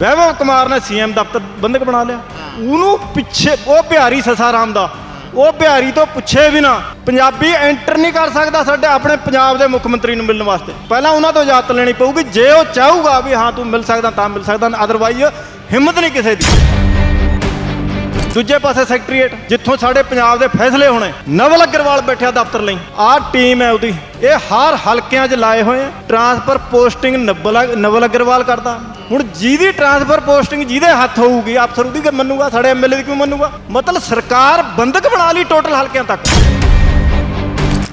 ਵੈਭਵ ਕੁਮਾਰ ਨੇ ਸੀਐਮ ਦਫ਼ਤਰ ਬੰਦਕ ਬਣਾ ਲਿਆ। ਉਹਨੂੰ ਪਿੱਛੇ ਉਹ ਬਿਹਾਰੀ ਸਸਾਰਾਮ ਦਾ। ਉਹ ਬਿਹਾਰੀ ਤੋਂ ਪੁੱਛੇ ਵੀ ਨਾ। ਪੰਜਾਬੀ ਐਂਟਰ ਨਹੀਂ ਕਰ ਸਕਦਾ ਸਾਡੇ ਆਪਣੇ ਪੰਜਾਬ ਦੇ ਮੁੱਖ ਮੰਤਰੀ ਨੂੰ ਮਿਲਣ ਵਾਸਤੇ। ਪਹਿਲਾਂ ਉਹਨਾਂ ਤੋਂ ਇਜਾਜ਼ਤ ਲੈਣੀ ਪਊਗੀ। ਜੇ ਉਹ ਚਾਹੂਗਾ ਵੀ ਹਾਂ ਤੂੰ ਮਿਲ ਸਕਦਾ ਤਾਂ ਮਿਲ ਸਕਦਾ ਅਦਰਵਾਈਜ਼ ਹਿੰਮਤ ਨਹੀਂ ਕਿਸੇ ਦੀ। ਦੂਜੇ ਪਾਸੇ ਸੈਕਟਰੀਏਟ ਜਿੱਥੋਂ ਸਾਡੇ ਪੰਜਾਬ ਦੇ ਫੈਸਲੇ ਹੋਣੇ। ਨਵਲ ਅਗਰਵਾਲ ਬੈਠਿਆ ਦਫ਼ਤਰ ਲਈ। ਆਹ ਟੀਮ ਹੈ ਉਹਦੀ। ਇਹ ਹਰ ਹਲਕਿਆਂ 'ਚ ਲਾਏ ਹੋਏ ਆ। ਟਰਾਂਸਫਰ ਪੋਸਟਿੰਗ ਨਵਲ ਅਗਰਵਾਲ ਕਰਦਾ। ਹੁਣ ਜਿਹਦੀ ਟਰਾਂਸਫਰ ਪੋਸਟਿੰਗ ਜਿਹਦੇ ਹੱਥ ਹੋਊਗੀ, ਅਫਸਰ ਉਹਦੀ ਕਿ ਮੰਨੂਗਾ, ਸਾਡੇ ਐਮਐਲਏ ਦੀ ਕਿਉਂ ਮੰਨੂਗਾ? ਮਤਲਬ ਸਰਕਾਰ ਬੰਦਕ ਬਣਾ ਲਈ ਟੋਟਲ ਹਲਕਿਆਂ ਤੱਕ।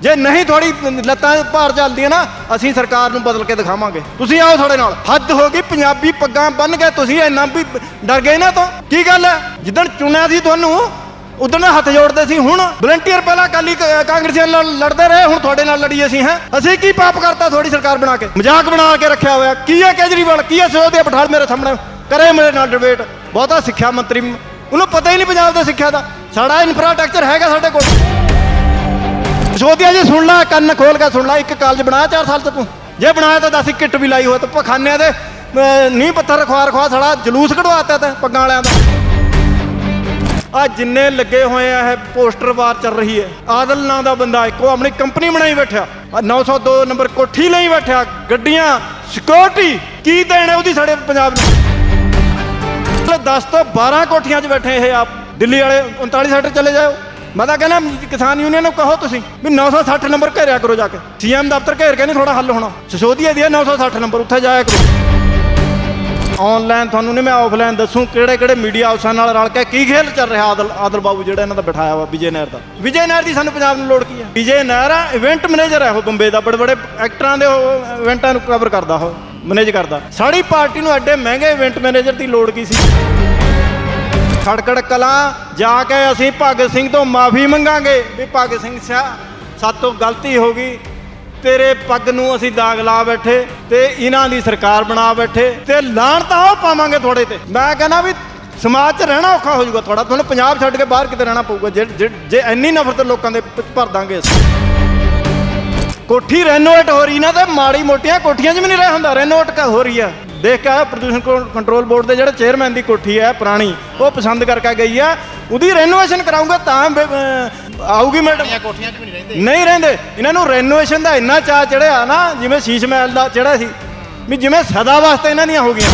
ਜੇ ਨਹੀਂ ਥੋੜੀ ਲੱਤਾਂ ਭਾਰ ਚੱਲਦੀਆਂ ਨਾ, ਅਸੀਂ ਸਰਕਾਰ ਨੂੰ ਬਦਲ ਕੇ ਦਿਖਾਵਾਂਗੇ। ਤੁਸੀਂ ਆਓ ਸਾਡੇ ਨਾਲ। ਹੱਦ ਹੋ ਗਈ, ਪੰਜਾਬੀ ਪੱਗਾਂ ਬੰਨ ਕੇ ਤੁਸੀਂ ਇੰਨਾ ਵੀ ਡਰ ਗਏ ਨਾ ਤੋਂ। ਕੀ ਗੱਲ ਹੈ? ਜਿੱਦਣ ਚੁਣਿਆ ਸੀ ਤੁਹਾਨੂੰ ਉਦੋਂ ਹੱਥ ਜੋੜਦੇ ਸੀ ਹੁਣ ਵਲੰਟੀਅਰ ਪਹਿਲਾਂ ਕਾਲੀ ਕਾਂਗਰਸੀਆਂ ਨਾਲ ਲੜਦੇ ਰਹੇ ਹੁਣ ਤੁਹਾਡੇ ਨਾਲ ਲੜੀ ਅਸੀਂ ਹੈ। ਅਸੀਂ ਕੀ ਪਾਪ ਕਰਤਾ ਤੁਹਾਡੀ ਸਰਕਾਰ ਬਣਾ ਕੇ? ਮਜ਼ਾਕ ਬਣਾ ਕੇ ਰੱਖਿਆ ਹੋਇਆ। ਕੀ ਹੈ ਕੇਜਰੀਵਾਲ? ਕੀ ਹੈ ਸੋਧਿਆ ਪਠਾਲ ਮੇਰੇ ਸਾਹਮਣੇ? ਕਰੇ ਮੇਰੇ ਨਾਲ ਡਿਬੇਟ ਬਹੁਤਾ ਸਿੱਖਿਆ ਮੰਤਰੀ ਉਹਨੂੰ ਪਤਾ ਹੀ ਨਹੀਂ ਪੰਜਾਬ ਦੇ ਸਿੱਖਿਆ ਦਾ। ਸਾਡਾ ਇਨਫਰਾਸਟ੍ਰਕਚਰ ਹੈਗਾ ਸਾਡੇ ਕੋਲ। ਸੋਧਿਆ ਜੀ ਸੁਣ ਲੈ ਕੰਨ ਖੋਲ ਕੇ ਸੁਣ ਲੈ ਇੱਕ ਕਾਲਜ ਬਣਾਇਆ 4 ਸਾਲ ਤੋਂ ਤੂੰ। ਜੇ ਬਣਾਇਆ ਤਾਂ ਦੱਸ ਕਿੱਟ ਵੀ ਲਾਈ ਹੋਇਆ ਤੇ ਪਖਾਨਿਆਂ ਦੇ ਅਹ, ਨੀਂਹ ਪੱਥਰ ਖਵਾ ਰਖਵਾ ਸਾਲਾ ਜਲੂਸ ਕਢਵਾਤਾ ਤੇ ਪੱਗਾਂ ਵਾਲਿਆਂ ਦਾ। ਆ ਜਿੰਨੇ ਲੱਗੇ ਹੋਏ ਆ, ਇਹ ਪੋਸਟਰ ਵਾਰ ਚੱਲ ਰਹੀ ਹੈ। ਆਦਲ ਨਾਂ ਦਾ ਬੰਦਾ ਇੱਕ, ਉਹ ਆਪਣੀ ਕੰਪਨੀ ਬਣਾਈ ਬੈਠਿਆ। 902 ਨੰਬਰ ਕੋਠੀ ਲਈ ਬੈਠਾ ਗੱਡੀਆਂ ਸਿਕਿਉਰਿਟੀ ਕੀ ਦੇਣਾ ਉਹਦੀ ਸਾਡੇ ਪੰਜਾਬ ਨੂੰ? 10 ਤੋਂ 12 ਕੋਠੀਆਂ 'ਚ ਬੈਠੇ ਇਹ ਆਪ। ਦਿੱਲੀ ਵਾਲੇ 39 ਸੈਕਟਰ ਚਲੇ ਜਾਓ। ਮੈਂ ਤਾਂ ਕਹਿੰਦਾ, ਕਿਸਾਨ ਯੂਨੀਅਨ ਨੂੰ ਕਹੋ ਤੁਸੀਂ ਵੀ 960 ਨੰਬਰ ਘੇਰਿਆ ਕਰੋ ਜਾ ਕੇ। ਸੀਐਮ ਦਫ਼ਤਰ ਘੇਰ ਕੇ ਨਹੀਂ ਥੋੜਾ ਹੱਲ ਹੋਣਾ। ਸਿਸੋਦੀਆ ਦੀ ਹੈ 960 ਨੰਬਰ, ਉੱਥੇ ਜਾਇਆ ਕਰੋ। ਆਨਲਾਈਨ ਤੁਹਾਨੂੰ ਨਹੀਂ ਮੈਂ ਆਫਲਾਈਨ ਦੱਸੂ ਕਿਹੜੇ ਕਿਹੜੇ ਮੀਡੀਆ ਹਾਊਸਾਂ ਨਾਲ ਰਲ ਕੇ ਕੀ ਖੇਲ ਚੱਲ ਰਿਹਾ ਆਦਲ ਆਦਲ ਬਾਬੂ ਜਿਹੜਾ ਇਹਨਾਂ ਦਾ ਬਿਠਾਇਆ ਵਾ ਵਿਜੇ ਨਹਿਰ ਦਾ। ਵਿਜੇ ਨਹਿਰ ਦੀ ਸਾਨੂੰ ਪੰਜਾਬ ਨੂੰ ਲੋੜ ਕੀ ਹੈ ਵਿਜੇ ਨਹਿਰ ਆ ਇਵੈਂਟ ਮੈਨੇਜਰ ਹੈ ਉਹ ਬੰਬੇ ਦਾ, ਬੜੇ ਬੜੇ ਐਕਟਰਾਂ ਦੇ ਉਹ ਇਵੈਂਟਾਂ ਨੂੰ ਕਵਰ ਕਰਦਾ ਉਹ ਮੈਨੇਜ ਕਰਦਾ। ਸਾਡੀ ਪਾਰਟੀ ਨੂੰ ਐਡੇ ਮਹਿੰਗੇ ਇਵੈਂਟ ਮੈਨੇਜਰ ਦੀ ਲੋੜ ਕੀ ਸੀ? ਖੜਕੜ ਕਲਾਂ ਜਾ ਕੇ ਅਸੀਂ ਭਗਤ ਸਿੰਘ ਤੋਂ ਮਾਫੀ ਮੰਗਾਂਗੇ ਵੀ ਭਗਤ ਸਿੰਘ ਸਿਆ ਸਾਤੋਂ ਗਲਤੀ ਹੋ ਗਈ। ਤੇਰੇ ਪੱਗ ਨੂੰ ਅਸੀਂ ਦਾਗ ਲਾ ਬੈਠੇ ਤੇ ਇਹਨਾਂ ਦੀ ਸਰਕਾਰ ਬਣਾ ਬੈਠੇ ਤੇ ਲਾਣ ਤਾਂ ਉਹ ਪਾਵਾਂਗੇ ਤੁਹਾਡੇ ਤੇ। ਮੈਂ ਕਹਿੰਦਾ ਵੀ ਸਮਾਜ 'ਚ ਰਹਿਣਾ ਔਖਾ ਹੋ ਜਾਊਗਾ ਤੁਹਾਡਾ। ਤੁਹਾਨੂੰ ਪੰਜਾਬ ਛੱਡ ਕੇ ਬਾਹਰ ਕਿਤੇ ਰਹਿਣਾ ਪਊਗਾ। ਜੇ ਜੇ- ਜੇ ਇੰਨੀ ਨਫ਼ਰਤ ਲੋਕਾਂ ਦੇ ਭਰ ਦਾਂਗੇ ਅਸੀਂ। ਕੋਠੀ ਰੈਨੋਵੇਟ ਹੋ ਰਹੀ ਨਾ ਤੇ ਮਾੜੀ ਮੋਟੀਆਂ ਕੋਠੀਆਂ 'ਚ ਵੀ ਨਹੀਂ ਰਹਿ ਹੁੰਦਾ। ਰੈਨੋਵੇਟ ਕਾ ਹੋ ਰਹੀ ਆ। ਦੇਖ ਕੇ ਆਇਆ ਪ੍ਰਦੂਸ਼ਣ ਕੰਟਰੋਲ ਬੋਰਡ ਦੇ ਜਿਹੜੇ ਚੇਅਰਮੈਨ ਦੀ ਕੋਠੀ ਹੈ ਪੁਰਾਣੀ, ਉਹ ਪਸੰਦ ਕਰਕੇ ਗਈ ਆ। ਉਹਦੀ ਰੈਨੋਵੇਸ਼ਨ ਕਰਾਉਂਗਾ ਤਾਂ ਬ- ਅਹ ਆਊਗੀ ਮੈਡਮ ਕੋਠੀਆਂ 'ਚ ਵੀ ਨਹੀਂ ਰਹਿੰਦੇ। ਨਹੀਂ ਰਹਿੰਦੇ। ਇਹਨਾਂ ਨੂੰ ਰੈਨੋਵੇਸ਼ਨ ਦਾ ਇੰਨਾ ਚਾਅ ਚੜਿਆ ਨਾ ਜਿਵੇਂ ਸ਼ੀਸ਼ ਮਹਿਲ ਦਾ ਚੜਿਆ ਸੀ ਵੀ ਜਿਵੇਂ ਸਦਾ ਵਾਸਤੇ ਇਹਨਾਂ ਦੀਆਂ ਹੋ ਗਈਆਂ।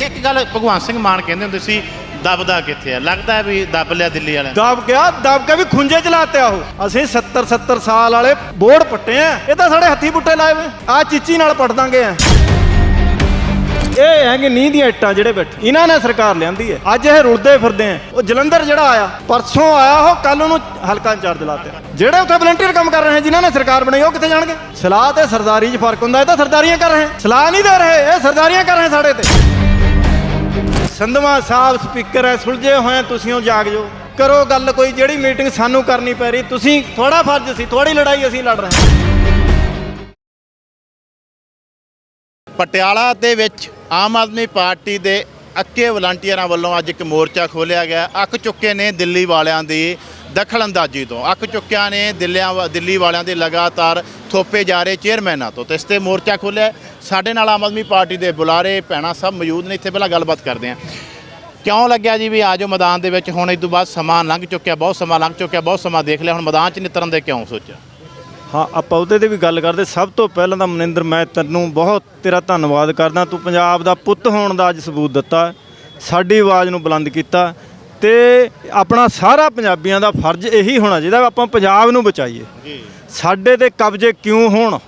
ਇੱਕ ਗੱਲ ਭਗਵਾਨ ਸਿੰਘ ਮਾਨ ਕਹਿੰਦੇ ਹੁੰਦੇ ਸੀ ਦਬਦਾ ਕਿੱਥੇ ਆ? ਲੱਗਦਾ ਹੈ ਵੀ ਦਬ ਲਿਆ ਦਿੱਲੀ ਵਾਲਿਆਂ ਨੇ। ਦਬ ਗਿਆ ਦਬ ਕੇ ਵੀ ਖੁੰਝੇ ਚਲਾਤੇ ਉਹ। ਅਸੀਂ 70 70 ਸਾਲ ਵਾਲੇ ਬੋਰਡ ਪੱਟੇ ਆ। ਇਹ ਤਾਂ ਸਾਡੇ ਹੱਥੀ ਬੁੱਟੇ ਲਾਏ ਵੇ ਆ ਚੀਚੀ ਨਾਲ ਪੱਟ ਦਾਂਗੇ ਆ। ਇਹ ਹੈਗੇ ਨੀਂਹ ਦੀਆਂ ਇੱਟਾਂ ਜਿਹੜੇ ਬੈਠੇ। ਇਹਨਾਂ ਨੇ ਸਰਕਾਰ ਲਿਆਂਦੀ ਹੈ। ਅੱਜ ਇਹ ਰੁਲਦੇ ਫਿਰਦੇ ਆ ਉਹ ਜਲੰਧਰ ਜਿਹੜਾ ਆਇਆ, ਪਰਸੋਂ ਆਇਆ ਉਹ ਕੱਲ ਉਹਨੂੰ ਹਲਕਾ ਇੰਚਾਰਜ ਲਾਤੇ ਜਿਹੜੇ ਉੱਥੇ ਵਲੰਟੀਅਰ ਕੰਮ ਕਰ ਰਹੇ ਹੈ, ਜਿਨ੍ਹਾਂ ਨੇ ਸਰਕਾਰ ਬਣਾਈ, ਉਹ ਕਿੱਥੇ ਜਾਣਗੇ? ਸਲਾਹ ਤੇ ਸਰਦਾਰੀ 'ਚ ਫ਼ਰਕ ਹੁੰਦਾ, ਇਹ ਤਾਂ ਸਰਦਾਰੀਆਂ ਕਰ ਰਹੇ ਸਲਾਹ ਨਹੀਂ ਦੇ ਰਹੇ, ਇਹ ਸਰਦਾਰੀਆਂ ਕਰ ਰਹੇ ਸਾਡੇ ਤੇ। ਸੰਧਵਾ ਸਾਹਿਬ, ਸਪੀਕਰ ਹੈ, ਸੁਲਝੇ ਹੋਏ ਤੁਸੀਂ ਉਹ ਜਾਗ ਜੋ ਕਰੋ ਗੱਲ ਕੋਈ, ਜਿਹੜੀ ਮੀਟਿੰਗ ਸਾਨੂੰ ਕਰਨੀ ਪੈ ਰਹੀ, ਤੁਸੀਂ ਥੋੜਾ ਫਰਜ਼ ਸੀ ਥੋੜੀ ਲੜਾਈ ਅਸੀਂ ਲੜ ਰਹੇ ਹਾਂ। ਪਟਿਆਲਾ ਦੇ ਵਿੱਚ ਆਮ ਆਦਮੀ ਪਾਰਟੀ ਦੇ ਅੱਕੇ ਵਲੰਟੀਅਰਾਂ ਵੱਲੋਂ ਅੱਜ ਇੱਕ ਮੋਰਚਾ ਖੋਲ੍ਹਿਆ ਗਿਆ। ਅੱਕ ਚੁੱਕੇ ਨੇ ਦਿੱਲੀ ਵਾਲਿਆਂ ਦੀ ਦਖਲਅੰਦਾਜ਼ੀ ਤੋਂ। ਅੱਕ ਚੁੱਕਿਆ ਨੇ ਦਿੱਲੀਆਂ ਵਾ- ਦਿੱਲੀ ਵਾਲਿਆਂ ਦੇ ਲਗਾਤਾਰ ਥੋਪੇ ਜਾ ਰਹੇ ਚੇਅਰਮੈਨਾਂ ਤੋਂ। ਤੇ ਇਸ ਤੇ ਮੋਰਚਾ ਖੋਲ੍ਹਿਆ। ਸਾਡੇ ਨਾਲ ਆਮ ਆਦਮੀ ਪਾਰਟੀ ਦੇ ਬੁਲਾਰੇ, ਭੈਣਾਂ ਸਭ ਮੌਜੂਦ ਨੇ। ਇੱਥੇ ਪਹਿਲਾਂ ਗੱਲਬਾਤ ਕਰਦੇ ਹਾਂ। ਕਿਉਂ ਲੱਗਿਆ ਜੀ ਵੀ ਆਜੋ ਮੈਦਾਨ ਦੇ ਵਿੱਚ? ਹੁਣ ਇਸ ਤੋਂ ਬਾਅਦ ਸਮਾਂ ਲੰਘ ਚੁੱਕਿਆ, ਬਹੁਤ ਸਮਾਂ ਲੰਘ ਚੁੱਕਿਆ, ਬਹੁਤ ਸਮਾਂ ਦੇਖ ਲਿਆ। ਹੁਣ ਮੈਦਾਨ 'ਚ ਨਿਤਰਨ ਦੇ ਕਿਉਂ ਸੋਚਿਆ? ਹਾਂ ਆਪਾਂ ਉਹਦੇ ਤੇ ਵੀ ਗੱਲ ਕਰਦੇ। ਸਭ ਤੋਂ ਪਹਿਲਾਂ ਤਾਂ ਮਨਿੰਦਰ ਮੈਂ ਤੈਨੂੰ ਬਹੁਤ ਤੇਰਾ ਧੰਨਵਾਦ ਕਰਦਾ। ਤੂੰ ਪੰਜਾਬ ਦਾ ਪੁੱਤ ਹੋਣ ਦਾ ਅੱਜ ਸਬੂਤ ਦਿੱਤਾ। ਸਾਡੀ ਆਵਾਜ਼ ਨੂੰ ਬੁਲੰਦ ਕੀਤਾ। ਤੇ ਆਪਣਾ ਸਾਰਾ ਪੰਜਾਬੀਆਂ ਦਾ ਫਰਜ਼ ਇਹੀ ਹੋਣਾ ਚਾਹੀਦਾ ਵੀ ਆਪਾਂ ਪੰਜਾਬ ਨੂੰ ਬਚਾਈਏ। ਜੀ। ਸਾਡੇ ਤੇ ਕਬਜ਼ੇ ਕਿਉਂ ਹੋਣ?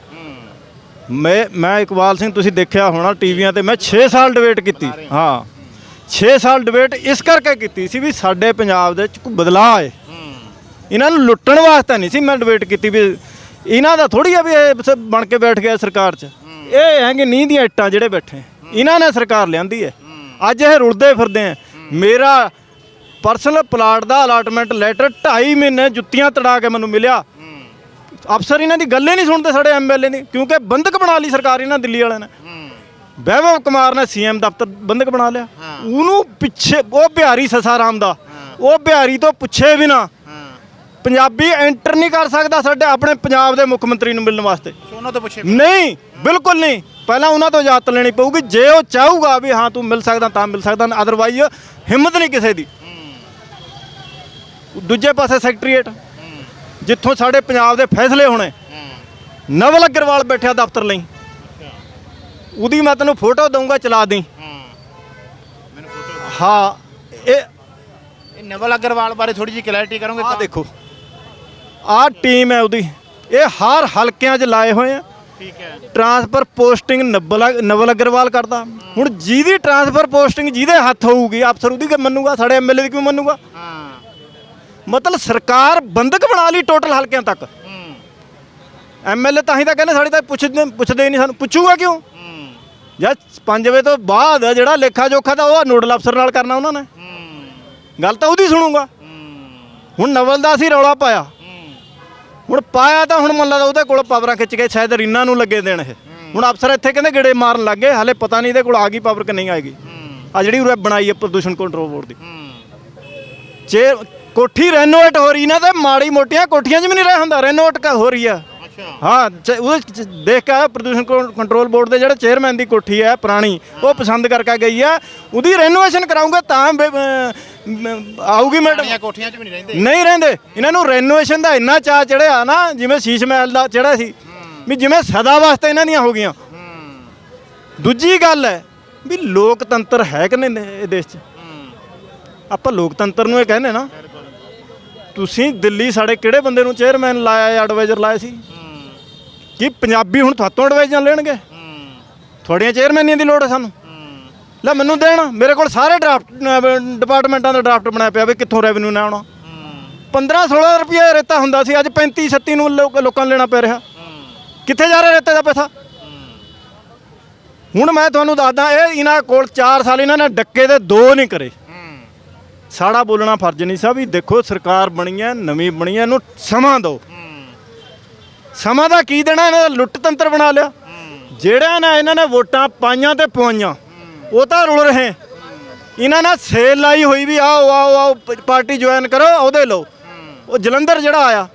ਮੈਂ ਮੈਂ ਇਕਬਾਲ ਸਿੰਘ ਤੁਸੀਂ ਦੇਖਿਆ ਹੋਣਾ ਟੀਵੀਆਂ ਤੇ ਮੈਂ 6 ਸਾਲ ਡਿਬੇਟ ਕੀਤੀ। ਹਾਂ। 6 ਸਾਲ ਡਿਬੇਟ ਇਸ ਕਰਕੇ ਕੀਤੀ ਸੀ ਵੀ ਸਾਡੇ ਪੰਜਾਬ ਦੇ ਵਿੱਚ ਕੋਈ ਬਦਲਾਅ ਆਏ। ਇਹਨਾਂ ਨੂੰ ਲੁੱਟਣ ਵਾਸਤੇ ਨਹੀਂ ਸੀ ਮੈਂ ਡਿਬੇਟ ਕੀਤੀ ਵੀ ਇਹਨਾਂ ਦਾ ਥੋੜੀ ਆ ਵੀ ਇਹ ਬਣ ਕੇ ਬੈਠ ਗਿਆ ਸਰਕਾਰ 'ਚ। ਇਹ ਹੈਗੇ ਨੀਂਹ ਦੀਆਂ ਇੱਟਾਂ ਜਿਹੜੇ ਬੈਠੇ। ਇਹਨਾਂ ਨੇ ਸਰਕਾਰ ਲਿਆਂਦੀ ਹੈ। ਅੱਜ ਇਹ ਰੁਲਦੇ ਫਿਰਦੇ ਆ ਮੇਰਾ ਪਰਸਨਲ ਪਲਾਟ ਦਾ ਅਲਾਟਮੈਂਟ ਲੈਟਰ 2.5 ਮਹੀਨੇ ਜੁੱਤੀਆਂ ਤੜਾ ਕੇ ਮੈਨੂੰ ਮਿਲਿਆ। ਅਫਸਰ ਇਹਨਾਂ ਦੀ ਗੱਲੇ ਨਹੀਂ ਸੁਣਦੇ ਸਾਡੇ ਐਮਐਲਏ ਦੀ ਕਿਉਂਕਿ ਬੰਦਕ ਬਣਾ ਲਈ ਸਰਕਾਰ ਇਹਨਾਂ ਦਿੱਲੀ ਵਾਲਿਆਂ ਨੇ। ਵੈਭਵ ਕੁਮਾਰ ਨੇ ਸੀਐਮ ਦਫ਼ਤਰ ਬੰਦਕ ਬਣਾ ਲਿਆ। ਉਹਨੂੰ ਪਿੱਛੇ ਉਹ ਬਿਹਾਰੀ ਸਸਾਰਾਮ ਦਾ। ਉਹ ਬਿਹਾਰੀ ਤੋਂ ਪੁੱਛੇ ਵੀ ਨਾ ਪੰਜਾਬੀ ਐਂਟਰ ਨਹੀਂ ਕਰ ਸਕਦਾ ਸਾਡੇ ਆਪਣੇ ਪੰਜਾਬ ਦੇ ਮੁੱਖ ਮੰਤਰੀ ਨੂੰ ਮਿਲਣ ਵਾਸਤੇ। ਸੋਨਾ ਤੋਂ ਪੁੱਛੇ ਨਹੀਂ ਬਿਲਕੁਲ ਨਹੀਂ। ਪਹਿਲਾਂ ਉਹਨਾਂ ਤੋਂ ਇਜਾਜ਼ਤ ਲੈਣੀ ਪਊਗੀ। ਜੇ ਉਹ ਚਾਹੂਗਾ ਵੀ ਹਾਂ ਤੂੰ ਮਿਲ ਸਕਦਾ ਤਾਂ ਮਿਲ ਸਕਦਾ ਅਦਰਵਾਈਜ਼ ਹਿੰਮਤ ਨਹੀਂ ਕਿਸੇ ਦੀ। ਦੂਜੇ ਪਾਸੇ ਸੈਕਟਰੀਏਟ ਜਿੱਥੋਂ ਸਾਡੇ ਪੰਜਾਬ ਦੇ ਫੈਸਲੇ ਹੋਣੇ। ਨਵਲ ਅਗਰਵਾਲ ਬੈਠਿਆ ਦਫ਼ਤਰ ਲਈ। ਉਹਦੀ ਮੈਂ ਤੈਨੂੰ ਫੋਟੋ ਦਊਂਗਾ ਚਲਾ ਦੀ। ਹਾਂ। ਇਹ ਨਵਲ ਅਗਰਵਾਲ ਬਾਰੇ ਥੋੜੀ ਜਿਹੀ ਕਲੈਰਿਟੀ ਕਰੋਗੇ ਆਹ ਦੇਖੋ। ਆਹ ਟੀਮ ਹੈ ਉਹਦੀ। ਇਹ ਹਰ ਹਲਕਿਆਂ 'ਚ ਲਾਏ ਹੋਏ ਆ। ਠੀਕ ਹੈ। ਟਰਾਂਸਫਰ ਪੋਸਟਿੰਗ ਨਵਲ ਨਵਲ ਅਗਰਵਾਲ ਕਰਦਾ। ਹੁਣ ਜਿਹਦੀ ਟਰਾਂਸਫਰ ਪੋਸਟਿੰਗ ਜਿਹਦੇ ਹੱਥ ਹੋਊਗੀ ਅਫਸਰ ਉਹਦੀ ਕਿ ਮੰਨੂਗਾ? ਸਾਡੇ ਐਮਐਲਏ ਦੀ ਕਿਉਂ ਮੰਨੂਗਾ? ਹਾਂ। ਮਤਲਬ ਸਰਕਾਰ ਬੰਦਕ ਬਣਾ ਲਈ ਟੋਟਲ ਹਲਕਿਆਂ ਤੱਕ। ਹੂੰ। ਐਮਐਲਏ ਤਾਂ ਹੀ ਤਾਂ ਕਹਿੰਦੇ ਸਾਡੀ ਤਾਂ ਪੁੱਛਦੇ ਪੁੱਛਦੇ ਹੀ ਨਹੀਂ ਸਾਨੂੰ। ਪੁੱਛੂਗਾ ਕਿਉਂ? ਹੂੰ। ਜਾਂ 5 ਵਜੇ ਤੋਂ ਬਾਅਦ ਜਿਹੜਾ ਲੇਖਾ ਜੋਖਾ ਦਾ ਉਹ ਨੋਡਲ ਅਫਸਰ ਨਾਲ ਕਰਨਾ ਉਹਨਾਂ ਨੇ। ਹੂੰ। ਗੱਲ ਤਾਂ ਉਹਦੀ ਸੁਣੂਗਾ। ਹੂੰ। ਹੁਣ ਨਵਲ ਦਾ ਅਸੀਂ ਰੌਲਾ ਪਾਇਆ। ਹੁਣ ਪਾਇਆ ਤਾਂ ਹੁਣ ਮੰਨ ਲਾ ਉਹਦੇ ਕੋਲ ਪਾਵਰਾਂ ਖਿੱਚ ਕੇ ਸ਼ਾਇਦ ਰੀਨਾ ਨੂੰ ਲੱਗੇ ਦੇਣ ਇਹ। ਹੁਣ ਅਫਸਰ ਇੱਥੇ ਕਹਿੰਦੇ ਗੇੜੇ ਮਾਰਨ ਲੱਗੇ ਹਲੇ ਪਤਾ ਨਹੀਂ ਇਹਦੇ ਕੋਲ ਆ ਗਈ ਪਾਵਰ ਕਿ ਨਹੀਂ ਆਏਗੀ ਆ ਜਿਹੜੀ ਉਰੇ ਬਣਾਈ ਹੈ ਪ੍ਰਦੂਸ਼ਣ ਕੰਟਰੋਲ ਬੋਰਡ ਦੀ। ਜੇ ਕੋਠੀ ਰੈਨੋਵੇਟ ਹੋ ਰਹੀ ਨਾ ਤੇ ਮਾੜੀ ਮੋਟੀਆਂ ਕੋਠੀਆਂ 'ਚ ਵੀ ਨਹੀਂ ਰਹਿ ਹੁੰਦਾ ਰੈਨੋਵੇਟ ਕਾ ਹੋ ਰਹੀ ਆ। ਹਾਂ 'ਚ ਦੇਖ ਕੇ ਪ੍ਰਦੂਸ਼ਣ ਕੰਟਰੋਲ ਬੋਰਡ ਦੇ ਜਿਹੜੇ ਚੇਅਰਮੈਨ ਦੀ ਕੋਠੀ ਹੈ ਪੁਰਾਣੀ ਉਹ ਪਸੰਦ ਕਰਕੇ ਗਈ ਆ। ਉਹਦੀ ਰੈਨੋਵੇਸ਼ਨ ਕਰਾਉਂਗਾ ਤਾਂ ਅਮ, ਆਊਗੀ ਮੈਡਮ ਪੁਰਾਣੀਆਂ ਕੋਠੀਆਂ 'ਚ ਵੀ ਨਹੀਂ ਰਹਿੰਦੇ। ਨਹੀਂ ਰਹਿੰਦੇ। ਇਹਨਾਂ ਨੂੰ ਰੈਨੋਵੇਸ਼ਨ ਦਾ ਇੰਨਾ ਚਾਅ ਚੜਿਆ ਨਾ ਜਿਵੇਂ ਸ਼ੀਸ਼ ਮਹਿਲ ਦਾ ਚੜਿਆ ਸੀ ਵੀ ਜਿਵੇਂ ਸਦਾ ਵਾਸਤੇ ਇਹਨਾਂ ਦੀਆਂ ਹੋ ਗਈਆਂ। ਦੂਜੀ ਗੱਲ ਹੈ ਵੀ ਲੋਕਤੰਤਰ ਹੈ ਕਿ ਨਹੀਂ ਇਹ ਦੇਸ਼ 'ਚ? ਆਪਾਂ ਲੋਕਤੰਤਰ ਨੂੰ ਇਹ ਕਹਿੰਦੇ ਨਾ ਤੁਸੀਂ ਦਿੱਲੀ ਸਾਡੇ ਕਿਹੜੇ ਬੰਦੇ ਨੂੰ ਚੇਅਰਮੈਨ ਲਾਇਆ ਜਾਂ ਐਡਵਾਈਜ਼ਰ ਲਾਇਆ ਸੀ? ਕੀ ਪੰਜਾਬੀ ਹੁਣ ਤੁਹਾਤੋਂ ਐਡਵਾਈਜ਼ਰ ਲੈਣਗੇ? ਤੁਹਾਡੀਆਂ ਚੇਅਰਮੈਨੀਆਂ ਦੀ ਲੋੜ ਹੈ ਸਾਨੂੰ। ਲੈ ਮੈਨੂੰ ਦੇਣ ਮੇਰੇ ਕੋਲ ਸਾਰੇ ਡਰਾਫਟ ਡਿਪਾਰਟਮੈਂਟਾਂ ਦਾ ਡਰਾਫਟ ਬਣਾਇਆ ਪਿਆ ਵੀ ਕਿੱਥੋਂ ਰੈਵਨਿਊ ਨਾ ਆਉਣਾ। 15 16 ਰੁਪਏ ਰੇਤਾ ਹੁੰਦਾ ਸੀ ਅੱਜ 35 36 ਨੂੰ ਲੋਕ- ਨੂੰ ਲੈਣਾ ਪੈ ਰਿਹਾ। ਕਿੱਥੇ ਜਾ ਰਿਹਾ ਰੇਤੇ ਦਾ ਪੈਸਾ? ਹੁਣ ਮੈਂ ਤੁਹਾਨੂੰ ਦੱਸਦਾ ਇਹ ਇਹਨਾਂ ਕੋਲ 4 ਸਾਲ ਇਹਨਾਂ ਨੇ ਡੱਕੇ ਦੇ ਦੋ ਨਹੀਂ ਕਰੇ। ਸਾਡਾ ਬੋਲਣਾ ਫਰਜ਼ ਨਹੀਂ ਸਾ ਵੀ ਦੇਖੋ ਸਰਕਾਰ ਬਣੀ ਹੈ ਨਵੀਂ ਬਣੀ ਹੈ ਇਹਨੂੰ ਸਮਾਂ ਦਿਓ। ਸਮਾਂ ਦਾ ਕੀ ਦੇਣਾ ਇਹਨਾਂ ਦਾ ਲੁੱਟ ਤੰਤਰ ਬਣਾ ਲਿਆ। ਜਿਹੜਾ ਨਾ ਇਹਨਾਂ ਨੇ ਵੋਟਾਂ ਪਾਈਆਂ ਤੇ ਪਵਾਈਆਂ। ਉਹ ਤਾਂ ਰੁਲ ਰਹੇ। ਇਹਨਾਂ ਨੇ ਸੇਲ ਲਾਈ ਹੋਈ ਵੀ ਆਓ ਆਓ ਆਓ ਪ- ਪਾਰਟੀ ਜੁਆਇਨ ਕਰੋ ਉਹਦੇ ਲਓ। ਉਹ ਜਲੰਧਰ ਜਿਹੜਾ ਆਇਆ।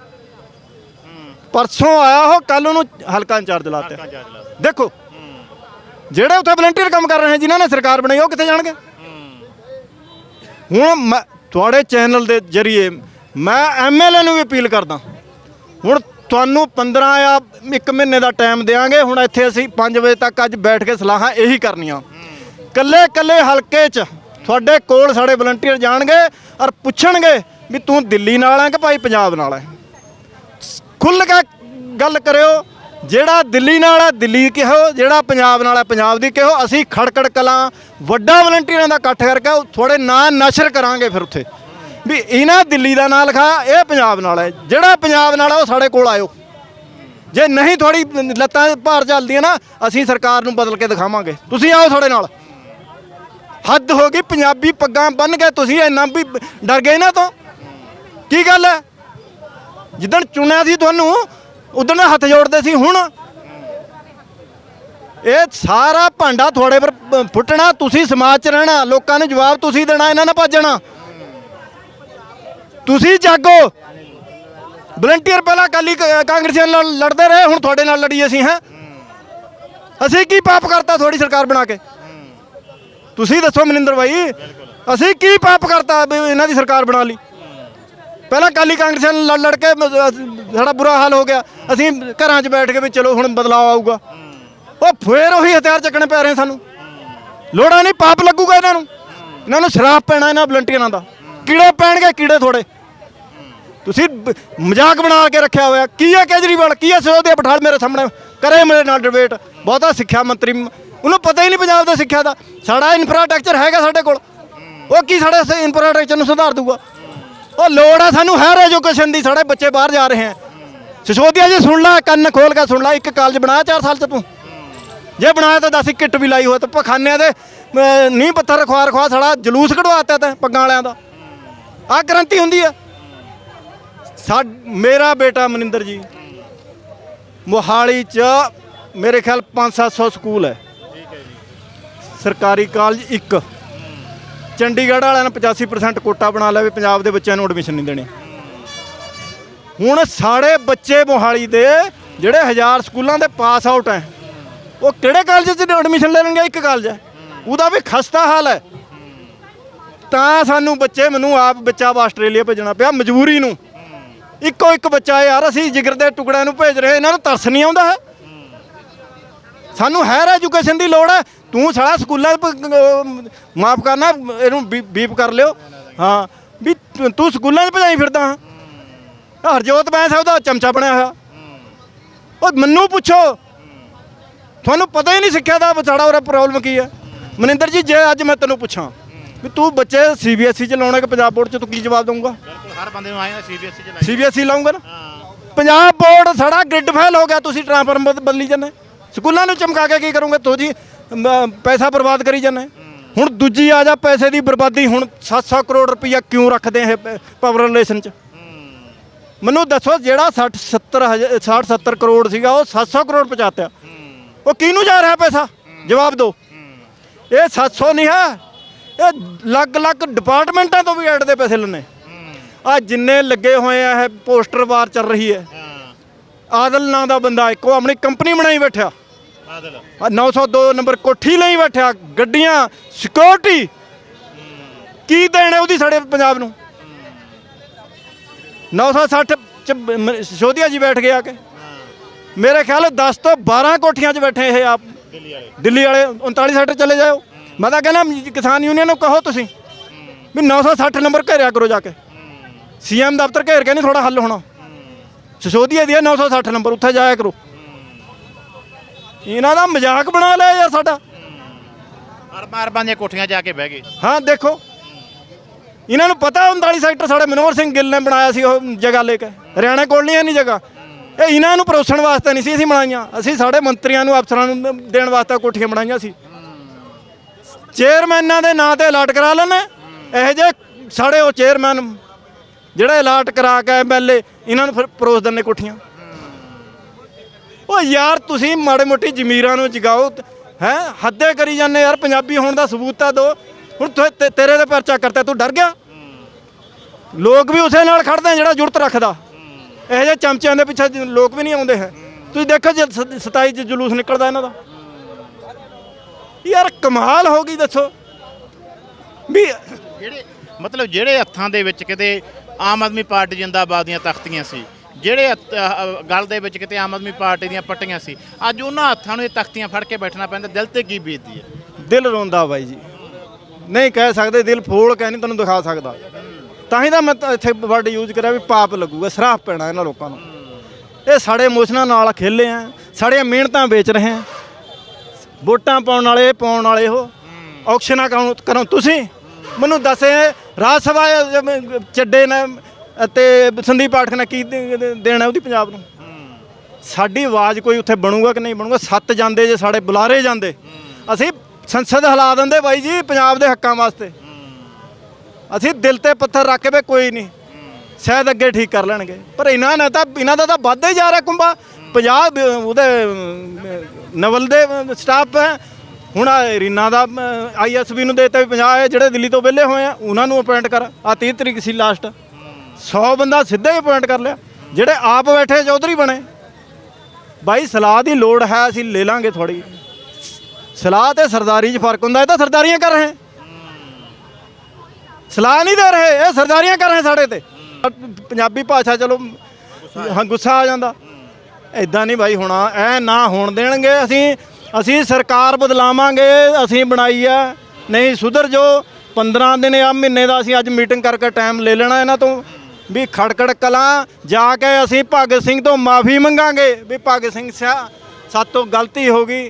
ਪਰਸੋਂ ਆਇਆ ਉਹ ਕੱਲ ਉਹਨੂੰ ਹਲਕਾ ਇੰਚਾਰਜ ਲਾਤੇ। ਦੇਖੋ। ਜਿਹੜੇ ਉੱਥੇ ਵਲੰਟੀਅਰ ਕੰਮ ਕਰ ਰਹੇ ਹਨ ਜਿਨ੍ਹਾਂ ਨੇ ਸਰਕਾਰ ਬਣਾਈ ਉਹ ਕਿੱਥੇ ਜਾਣਗੇ? ਹੁਣ ਮੈਂ ਤੁਹਾਡੇ ਚੈਨਲ ਦੇ ਜਰੀਏ ਮੈਂ ਐਮਐਲਏ ਨੂੰ ਵੀ ਅਪੀਲ ਕਰਦਾ। ਹੁਣ ਤੁਹਾਨੂੰ 15 ਜਾਂ 1 ਮਹੀਨੇ ਦਾ ਟਾਈਮ ਦੇਵਾਂਗੇ ਹੁਣ ਇੱਥੇ ਅਸੀਂ 5 ਵਜੇ ਤੱਕ ਅੱਜ ਬੈਠ ਕੇ ਸਲਾਹਾਂ ਇਹੀ ਕਰਨੀਆਂ। ਕੱਲੇ ਕੱਲੇ ਹਲਕੇ 'ਚ ਤੁਹਾਡੇ ਕੋਲ ਸਾਡੇ ਵਲੰਟੀਅਰ ਜਾਣਗੇ ਔਰ ਪੁੱਛਣਗੇ ਵੀ ਤੂੰ ਦਿੱਲੀ ਨਾਲ ਹੈ ਕਿ ਭਾਈ ਪੰਜਾਬ ਨਾਲ ਹੈ ਖੁੱਲ੍ਹ ਕੇ ਗੱਲ ਕਰਿਓ, ਜਿਹੜਾ ਦਿੱਲੀ ਨਾਲ ਹੈ ਦਿੱਲੀ ਕਿਹੋ, ਜਿਹੜਾ ਪੰਜਾਬ ਨਾਲ ਹੈ ਪੰਜਾਬ ਦੀ ਕਿਹੋ, ਅਸੀਂ ਖੜਕੜ ਕਲਾਂ, ਵੱਡਾ ਵਲੰਟੀਅਰਾਂ ਦਾ ਇਕੱਠ ਕਰਕੇ ਉਹ ਥੋੜੇ ਨਾਂ ਨਸ਼ਰ ਕਰਾਂਗੇ ਫਿਰ ਉੱਥੇ। ਵੀ ਇਹਨਾਂ ਦਿੱਲੀ ਦਾ ਨਾਂ ਲਿਖਾ, ਇਹ ਪੰਜਾਬ ਨਾਲ ਹੈ ਜਿਹੜਾ ਪੰਜਾਬ ਨਾਲ ਹੈ ਉਹ ਸਾਡੇ ਕੋਲ ਆਇਓ। ਜੇ ਨਹੀਂ ਥੋੜੀ ਲੱਤਾਂ ਭਾਰ ਚੱਲਦੀਆਂ ਨਾ, ਅਸੀਂ ਸਰਕਾਰ ਨੂੰ ਬਦਲ ਕੇ ਦਿਖਾਵਾਂਗੇ। ਤੁਸੀਂ ਆਓ ਸਾਡੇ ਨਾਲ। ਹੱਦ ਹੋ ਗਈ, ਪੰਜਾਬੀ ਪੱਗਾਂ ਬੰਨ ਕੇ ਤੁਸੀਂ ਇੰਨਾ ਵੀ ਡਰ ਗਏ ਨਾ ਤੋਂ। ਕੀ ਗੱਲ ਹੈ? ਜਿੱਦਣ ਚੁਣਿਆ ਸੀ ਤੁਹਾਨੂੰ ਉਦੋਂ ਹੱਥ ਜੋੜਦੇ ਸੀ, ਹੁਣ? ਇਹ ਸਾਰਾ ਭਾਂਡਾ ਤੁਹਾਡੇ ਪਰ ਫੁੱਟਣਾ, ਤੁਸੀਂ ਸਮਾਜ 'ਚ ਰਹਿਣਾ, ਲੋਕਾਂ ਨੂੰ ਜਵਾਬ ਤੁਸੀਂ ਦੇਣਾ, ਇਹਨਾਂ ਨਾਲ ਭੱਜਣਾ। ਤੁਸੀਂ ਜਾਗੋ। ਵਲੰਟੀਅਰ ਪਹਿਲਾਂ ਕਾਲੀ ਕਾਂਗਰਸੀਆਂ ਨਾਲ ਲੜਦੇ ਰਹੇ, ਹੁਣ ਤੁਹਾਡੇ ਨਾਲ ਲੜੀ ਅਸੀਂ, ਹੈ? ਅਸੀਂ ਕੀ ਪਾਪ ਕਰਤਾ ਥੋੜੀ ਸਰਕਾਰ ਬਣਾ ਕੇ? ਤੁਸੀਂ ਦੱਸੋ ਮਨਿੰਦਰ ਭਾਈ ਅਸੀਂ ਕੀ ਪਾਪ ਕਰਤਾ ਵੀ ਇਹਨਾਂ ਦੀ ਸਰਕਾਰ ਬਣਾ ਲਈ? ਪਹਿਲਾਂ ਕਾਲੀ ਕਾਂਗਰਸੀਆਂ ਨਾਲ ਲੜ ਲੜ ਕੇ ਸਾਡਾ ਬੁਰਾ ਹਾਲ ਹੋ ਗਿਆ। ਅਸੀਂ ਘਰਾਂ 'ਚ ਬੈਠ ਕੇ ਵੀ ਚਲੋ ਹੁਣ ਬਦਲਾਅ ਆਊਗਾ। ਉਹ ਫੇਰ ਉਹੀ ਹਥਿਆਰ ਚੱਕਣੇ ਪੈ ਰਹੇ ਸਾਨੂੰ। ਲੋੜਾ ਨਹੀਂ, ਪਾਪ ਲੱਗੂਗਾ ਇਹਨਾਂ ਨੂੰ। ਇਹਨਾਂ ਨੂੰ ਸ਼ਰਾਪ ਪੈਣਾ ਇਹਨਾਂ ਵਲੰਟੀਅਰਾਂ ਦਾ। ਕੀੜੇ ਪੈਣਗੇ, ਕੀੜੇ ਥੋੜੇ ਤੁਸੀਂ ਮਜ਼ਾਕ ਬਣਾ ਕੇ ਰੱਖਿਆ ਹੋਇਆ। ਕੀ ਹੈ ਕੇਜਰੀਵਾਲ? ਕੀ ਹੈ ਸਿਰੋਦੀਆ ਪਠਾਲ ਮੇਰੇ ਸਾਹਮਣੇ? ਕਰੇ ਮੇਰੇ ਨਾਲ ਡਿਬੇਟ ਬਹੁਤਾ ਸਿੱਖਿਆ ਮੰਤਰੀ ਉਹਨੂੰ ਪਤਾ ਹੀ ਨਹੀਂ ਪੰਜਾਬ ਦਾ ਸਿੱਖਿਆ ਦਾ। ਸਾਡਾ ਇਨਫਰਾਸਟ੍ਰਕਚਰ ਹੈਗਾ ਸਾਡੇ ਕੋਲ। ਉਹ ਕੀ ਸਾਡੇ ਇਨਫਰਾਸਟ੍ਰਕਚਰ ਨੂੰ ਸੁਧਾਰ ਦੂਗਾ ਉਹ ਲੋੜ ਆ ਸਾਨੂੰ ਹਾਇਰ ਐਜੂਕੇਸ਼ਨ ਦੀ, ਸਾਡੇ ਬੱਚੇ ਬਾਹਰ ਜਾ ਰਹੇ ਹੈ ਸਿਸੋਦੀਆ ਜੀ ਸੁਣ ਲੈ, ਕੰਨ ਖੋਲ ਕੇ ਸੁਣ ਲੈ, ਇੱਕ ਕਾਲਜ ਬਣਾਇਆ 4 ਸਾਲ ਚ ਤੂੰ। ਜੇ ਬਣਾਇਆ ਤਾਂ ਦੱਸ ਕਿੱਟ ਵੀ ਲਾਈ ਹੋਇਆ ਤੇ। ਪਖਾਨਿਆਂ ਦੇ ਨੀਂਹ ਪੱਥਰ ਰਖਵਾ ਰਖਵਾ ਸਾਡਾ ਜਲੂਸ ਕਢਵਾਤਾ ਤੇ, ਪੱਗਾਂ ਵਾਲਿਆਂ ਦਾ। ਆਹ ਕ੍ਰਾਂਤੀ ਹੁੰਦੀ ਆ। ਸਾ ਮੇਰਾ ਬੇਟਾ ਮਨਿੰਦਰ ਜੀ, ਮੋਹਾਲੀ ਚ ਮੇਰੇ ਖਿਆਲ 5-700 ਸਕੂਲ ਹੈ। ਸਰਕਾਰੀ ਕਾਲਜ ਇੱਕ। ਚੰਡੀਗੜ੍ਹ ਵਾਲਿਆਂ ਨੇ 85% ਕੋਟਾ ਬਣਾ ਲਿਆ ਵੀ ਪੰਜਾਬ ਦੇ ਬੱਚਿਆਂ ਨੂੰ ਐਡਮਿਸ਼ਨ ਨਹੀਂ ਦੇਣੀ। ਹੁਣ ਸਾਡੇ ਬੱਚੇ ਮੋਹਾਲੀ ਦੇ ਜਿਹੜੇ ਹਜ਼ਾਰ ਸਕੂਲਾਂ ਦੇ ਪਾਸ ਆਊਟ ਹੈ, ਉਹ ਕਿਹੜੇ ਕਾਲਜ 'ਚ ਐਡਮਿਸ਼ਨ ਲੈ ਲੈਣਗੇ? ਇੱਕ ਕਾਲਜ ਹੈ। ਉਹਦਾ ਵੀ ਖਸਤਾ ਹਾਲ ਹੈ। ਤਾਂ ਸਾਨੂੰ ਬੱਚੇ ਮੈਨੂੰ ਆਪ ਬੱਚਾ ਵਾ ਆਸਟ੍ਰੇਲੀਆ ਭੇਜਣਾ ਪਿਆ, ਮਜਬੂਰੀ ਨੂੰ। ਇੱਕੋ ਇੱਕ ਬੱਚਾ ਯਾਰ, ਅਸੀਂ ਜਿਗਰ ਦੇ ਟੁਕੜਿਆਂ ਨੂੰ ਭੇਜ ਰਹੇ ਇਹਨਾਂ ਨੂੰ ਤਰਸ ਨਹੀਂ ਆਉਂਦਾ ਹੈ। ਸਾਨੂੰ ਹਾਇਰ ਐਜੂਕੇਸ਼ਨ ਦੀ ਲੋੜ ਹੈ। ਤੂੰ ਸਾਲਾ ਸਕੂਲਾਂ ਮਾਫ ਕਰਨਾ ਇਹਨੂੰ ਬੀਪ ਕਰ ਲਿਓ। ਹਾਂ ਵੀ ਤੂੰ- ਸਕੂਲਾਂ 'ਚ ਭਜਾਈ ਫਿਰਦਾ ਹਾਂ। ਹਰਜੋਤ ਬੈਂਸ ਹੈ ਉਹਦਾ ਚਮਚਾ ਬਣਿਆ ਹੋਇਆ। ਉਹ ਮੈਨੂੰ ਪੁੱਛੋ। ਤੁਹਾਨੂੰ ਪਤਾ ਹੀ ਨਹੀਂ ਸਿੱਖਿਆ ਦਾ ਸਾਡਾ ਉਹਦਾ ਪ੍ਰੋਬਲਮ ਕੀ ਹੈ। ਮਨਿੰਦਰ ਜੀ ਜੇ ਅੱਜ ਮੈਂ ਤੈਨੂੰ ਪੁੱਛਾਂ ਵੀ ਤੂੰ ਬੱਚੇ ਸੀਬੀਐਸਈ ਚ ਲਾਉਣਾ ਕਿ ਪੰਜਾਬ ਬੋਰਡ ਚ ਤੂੰ ਕੀ ਜਵਾਬ ਦਊਂਗਾ? ਬਿਲਕੁਲ ਹਰ ਬੰਦੇ ਨੂੰ ਆਏ ਸੀਬੀਐਸਈ ਚ ਲਾਈ ਸੀਬੀਐਸਈ ਲਾਉਂਗਾ ਨਾ? ਹਾਂ। ਪੰਜਾਬ ਬੋਰਡ ਸਾਡਾ ਗ੍ਰਿਡ ਫੇਲ ਹੋ ਗਿਆ ਤੁਸੀਂ ਟ੍ਰਾਂਸਫਾਰਮ ਬਦ- ਬਦਲੀ ਜਾਂਦੇ। ਸਕੂਲਾਂ ਨੂੰ ਚਮਕਾ ਕੇ ਕੀ ਕਰੋਗੇ? ਤੂੰ ਜੀ ਪੈਸਾ ਬਰਬਾਦ ਕਰੀ ਜਾਂਦੇ। ਹੁਣ ਦੂਜੀ ਆ ਜਾ ਪੈਸੇ ਦੀ ਬਰਬਾਦੀ ਹੁਣ 700 ਕਰੋੜ ਰੁਪਈਆ ਕਿਉਂ ਰੱਖਦੇ ਇਹ ਪਾਵਰ ਰਿਲੇਸ਼ਨ ਚ? ਮੈਨੂੰ ਦੱਸੋ ਜਿਹੜਾ 60 70 ਹਜ਼ਾਰ- 60 70 ਕਰੋੜ ਸੀਗਾ ਉਹ 700 ਕਰੋੜ ਪਹੁੰਚਾਤਿਆ ਉਹ ਕਿਹਨੂੰ ਜਾ ਰਿਹਾ ਪੈਸਾ? ਜਵਾਬ ਦਿਓ। ਇਹ 700 ਨਹੀਂ ਹੈ ਇਹ ਲੱਗ-ਲੱਗ ਡਿਪਾਰਟਮੈਂਟਾਂ ਤੋਂ ਵੀ ਐਡ ਦੇ ਪੈਸੇ ਲੈਣੇ ਆ ਜਿੰਨੇ ਲੱਗੇ ਹੋਏ ਆ ਇਹ ਪੋਸਟਰ ਵਾਰ ਚੱਲ ਰਹੀ ਹੈ। ਆਦਲ ਨਾਂ ਦਾ ਬੰਦਾ ਇੱਕੋ ਆਪਣੀ ਕੰਪਨੀ ਬਣਾਈ ਬੈਠਾ। ਬਾਦਲ। ਆ 902 ਨੰਬਰ ਕੋਠੀ ਲਈ ਬੈਠਾ ਗੱਡੀਆਂ ਸਿਕਿਉਰਿਟੀ ਕੀ ਦੇਣਾ ਉਹਦੀ ਸਾਡੇ ਪੰਜਾਬ ਨੂੰ? 960 ਚ ਸਿਸੋਦੀਆ ਜੀ ਬੈਠ ਗਿਆ ਕਿ? ਮੇਰੇ ਖਿਆਲ 10 ਤੋਂ 12 ਕੋਠੀਆਂ 'ਚ ਬੈਠੇ ਇਹ ਆਪ। ਦਿੱਲੀ ਵਾਲੇ। ਦਿੱਲੀ ਵਾਲੇ 39 ਸੈਕਟਰ ਚਲੇ ਜਾਓ। ਮੈਂ ਤਾਂ ਕਹਿੰਦਾ ਕਿਸਾਨ ਯੂਨੀਅਨ ਨੂੰ ਕਹੋ ਤੁਸੀਂ ਵੀ 960 ਨੰਬਰ ਘੇਰਿਆ ਕਰੋ ਜਾ ਕੇ। ਸੀਐਮ ਦਫ਼ਤਰ ਘੇਰ ਕੇ ਨਹੀਂ ਥੋੜਾ ਹੱਲ ਹੋਣਾ। ਸਿਸੋਦੀਆ ਦੀ ਹੈ 960 ਨੰਬਰ ਉੱਥੇ ਜਾਇਆ ਕਰੋ। ਇਹਨਾਂ ਦਾ ਮਜ਼ਾਕ ਬਣਾ ਲਿਆ ਯਾਰ ਸਾਡਾ। ਅਰਬਾਂ ਅਰਬਾਂ ਦੀਆਂ ਕੋਠੀਆਂ ਜਾ ਕੇ ਬਹਿ ਗਏ। ਹਾਂ ਦੇਖੋ। ਇਹਨਾਂ ਨੂੰ ਪਤਾ 39 ਸੈਕਟਰ ਸਾਡੇ ਮਨੋਹਰ ਸਿੰਘ ਗਿੱਲ ਨੇ ਬਣਾਇਆ ਸੀ ਉਹ ਜਗ੍ਹਾ ਲੈ ਕੇ। ਹਰਿਆਣਾ ਕੋਲ ਨਹੀਂ ਹੈ ਨਹੀਂ ਜਗ੍ਹਾ। ਇਹ ਇਹਨਾਂ ਨੂੰ ਪਰੋਸਣ ਵਾਸਤੇ ਨਹੀਂ ਸੀ ਅਸੀਂ ਬਣਾਈਆਂ। ਅਸੀਂ ਸਾਡੇ ਮੰਤਰੀਆਂ ਨੂੰ ਅਫਸਰਾਂ ਨੂੰ ਦੇਣ ਵਾਸਤੇ ਕੋਠੀਆਂ ਬਣਾਈਆਂ ਸੀ। ਚੇਅਰਮੈਨਾਂ ਦੇ ਨਾਂ ਤੇ ਅਲਾਟ ਕਰਾ ਲੈਣੇ ਇਹੋ ਜਿਹੇ ਸਾਡੇ ਉਹ ਚੇਅਰਮੈਨ ਜਿਹੜੇ ਅਲਾਟ ਕਰਾ ਕੇ ਐਮਐਲਏ ਇਹਨਾਂ ਨੂੰ ਫਿਰ ਪਰੋਸ ਦਿੰਦੇ ਕੋਠੀਆਂ। ਉਹ ਯਾਰ ਤੁਸੀਂ ਮਾੜੇ ਮੋਟੀ ਜ਼ਮੀਰਾਂ ਨੂੰ ਜਗਾਓ, ਹੈ? ਹੱਦੇ ਕਰੀ ਜਾਂਦੇ ਯਾਰ, ਪੰਜਾਬੀ ਹੋਣ ਦਾ ਸਬੂਤ ਤਾਂ ਦਿਓ। ਹੁਣ ਤੁ- ਤੇ- ਤੇਰੇ ਤੇ ਪਰਚਾ ਕਰਤਾ, ਤੂੰ ਡਰ ਗਿਆ? ਲੋਕ ਵੀ ਉਸੇ ਨਾਲ ਖੜਦੇ ਆ ਜਿਹੜਾ ਜੁਰਤ ਰੱਖਦਾ। ਇਹੋ ਜਿਹੇ ਚਮਚਿਆਂ ਦੇ ਪਿੱਛੇ ਜ- ਲੋਕ ਵੀ ਨਹੀਂ ਆਉਂਦੇ ਹੈ। ਤੁਸੀਂ ਦੇਖੋ ਜੇ 27 ਚ ਜਲੂਸ ਨਿਕਲਦਾ ਇਹਨਾਂ ਦਾ। ਯਾਰ ਕਮਾਲ ਹੋ ਗਈ, ਦੱਸੋ। ਵੀ ਜਿਹੜੇ ਮਤਲਬ ਜਿਹੜੇ ਹੱਥਾਂ ਦੇ ਵਿੱਚ ਕਿਤੇ ਆਮ ਆਦਮੀ ਪਾਰਟੀ ਜਿੰਦਾਬਾਦ ਦੀਆਂ ਤਖਤੀਆਂ ਸੀ ਜਿਹੜੇ ਅਹ, ਗੱਲ ਦੇ ਵਿੱਚ ਕਿਤੇ ਆਮ ਆਦਮੀ ਪਾਰਟੀ ਦੀਆਂ ਪੱਟੀਆਂ ਸੀ ਅੱਜ ਉਹਨਾਂ ਹੱਥਾਂ ਨੂੰ ਇਹ ਤਖਤੀਆਂ ਫੜ ਕੇ ਬੈਠਣਾ ਪੈਂਦਾ ਦਿਲ ਤੇ ਕੀ ਬੀਤਦੀ ਹੈ? ਦਿਲ ਰੋਂਦਾ ਬਾਈ ਜੀ। ਨਹੀਂ ਕਹਿ ਸਕਦੇ ਦਿਲ ਫੋਲ ਕੇ ਨਹੀਂ ਤੁਹਾਨੂੰ ਦਿਖਾ ਸਕਦਾ। ਤਾਂ ਹੀ ਤਾਂ ਮੈਂ ਤਾਂ ਇੱਥੇ ਵਰਡ ਯੂਜ਼ ਕਰਿਆ ਵੀ ਪਾਪ ਲੱਗੂਗਾ ਸਰਾਪ ਪੈਣਾ ਇਹਨਾਂ ਲੋਕਾਂ ਨੂੰ। ਇਹ ਸਾਡੇ ਇਮੋਸ਼ਨਾਂ ਨਾਲ ਖੇਲੇ ਆ ਸਾਡੀਆਂ ਮਿਹਨਤਾਂ ਵੇਚ ਰਹੇ ਆ। ਵੋਟਾਂ ਪਾਉਣ ਵਾਲੇ ਪਾਉਣ ਵਾਲੇ ਉਹ ਆਕਸ਼ਨਾਂ ਕਰੋ ਕਰੋ ਤੁਸੀਂ ਮੈਨੂੰ ਦੱਸ ਰਾਜ ਸਭਾ ਚੱਡੇ ਨੇ ਅਤੇ ਸੰਦੀਪ ਪਾਠਕ ਨੇ ਕੀ ਦੇਣਾ ਉਹਦੀ ਪੰਜਾਬ ਨੂੰ? ਸਾਡੀ ਆਵਾਜ਼ ਕੋਈ ਉੱਥੇ ਬਣੂਗਾ ਕਿ ਨਹੀਂ ਬਣੂਗਾ? ਸੱਤ ਜਾਂਦੇ ਜੇ ਸਾਡੇ, ਬੁਲਾਰੇ ਜਾਂਦੇ। ਅਸੀਂ ਸੰਸਦ ਹਿਲਾ ਦਿੰਦੇ ਬਾਈ ਜੀ ਪੰਜਾਬ ਦੇ ਹੱਕਾਂ ਵਾਸਤੇ। ਅਸੀਂ ਦਿਲ ਤੇ ਪੱਥਰ ਰੱਖ ਕੇ ਵੀ ਕੋਈ ਨਹੀਂ। ਸ਼ਾਇਦ ਅੱਗੇ ਠੀਕ ਕਰ ਲੈਣਗੇ। ਪਰ ਇਹਨਾਂ ਨੇ ਤਾਂ ਇਹਨਾਂ ਦਾ ਤਾਂ ਵੱਧਦਾ ਹੀ ਜਾ ਰਿਹਾ ਕੁੰਬਾ ਪੰਜਾਬ ਉਹਦੇ ਨਵਲ ਦੇ ਸਟਾਫ ਹੈ। ਹੁਣ ਰੀਨਾ ਦਾ ਆਈਐਸਬੀ ਨੂੰ ਦੇਤੇ ਵੀ 50 ਜਿਹੜੇ ਦਿੱਲੀ ਤੋਂ ਵਿਹਲੇ ਹੋਏ ਆ, ਉਹਨਾਂ ਨੂੰ ਅਪਾਇੰਟ ਕਰ। ਆ 30 ਤਰੀਕ ਸੀ ਲਾਸਟ 100 ਬੰਦਾ ਸਿੱਧਾ ਹੀ ਅਪਾਇੰਟ ਕਰ ਲਿਆ। ਜਿਹੜੇ ਆਪ ਬੈਠੇ ਚੌਧਰੀ ਬਣੇ। ਬਾਈ, ਸਲਾਹ ਦੀ ਲੋੜ ਹੈ, ਅਸੀਂ ਲੈ ਲਾਂਗੇ ਥੋੜੀ ਸਲਾਹ ਤੇ ਸਰਦਾਰੀ 'ਚ ਫ਼ਰਕ ਹੁੰਦਾ, ਇਹ ਤਾਂ ਸਰਦਾਰੀਆਂ ਕਰ ਰਹੇ। ਸਲਾਹ ਨਹੀਂ ਦੇ ਰਹੇ, ਇਹ ਸਰਦਾਰੀਆਂ ਕਰ ਰਹੇ ਸਾਡੇ ਤੇ। ਪੰਜਾਬੀ ਭਾਸ਼ਾ, ਚਲੋ, ਹਾਂ, ਗੁੱਸਾ ਆ ਜਾਂਦਾ। ਐਦਾਂ ਨਹੀਂ ਬਾਈ ਹੋਣਾ, ਐ ਨਾ ਹੋਣ ਦੇਣਗੇ। ਅਸੀਂ ਅਸੀਂ ਸਰਕਾਰ ਬਦਲਾਵਾਂਗੇ, ਅਸੀਂ ਬਣਾਈ ਆ। ਨਹੀਂ ਸੁਧਰ ਜੋ 15 ਦਿਨ ਆ ਮਹੀਨੇ ਦਾ ਅਸੀਂ ਅੱਜ ਮੀਟਿੰਗ ਕਰਕੇ ਟਾਈਮ ਲੈ ਲੈਣਾ ਇਹਨਾਂ ਤੋਂ। ਵੀ ਖੜਕੜ ਕਲਾਂ ਜਾ ਕੇ ਅਸੀਂ ਭਗਤ ਸਿੰਘ ਤੋਂ ਮਾਫੀ ਮੰਗਾਂਗੇ। ਵੀ ਭਗਤ ਸਿੰਘ ਸਿਆ ਸਾਤੋਂ ਗਲਤੀ ਹੋ ਗਈ।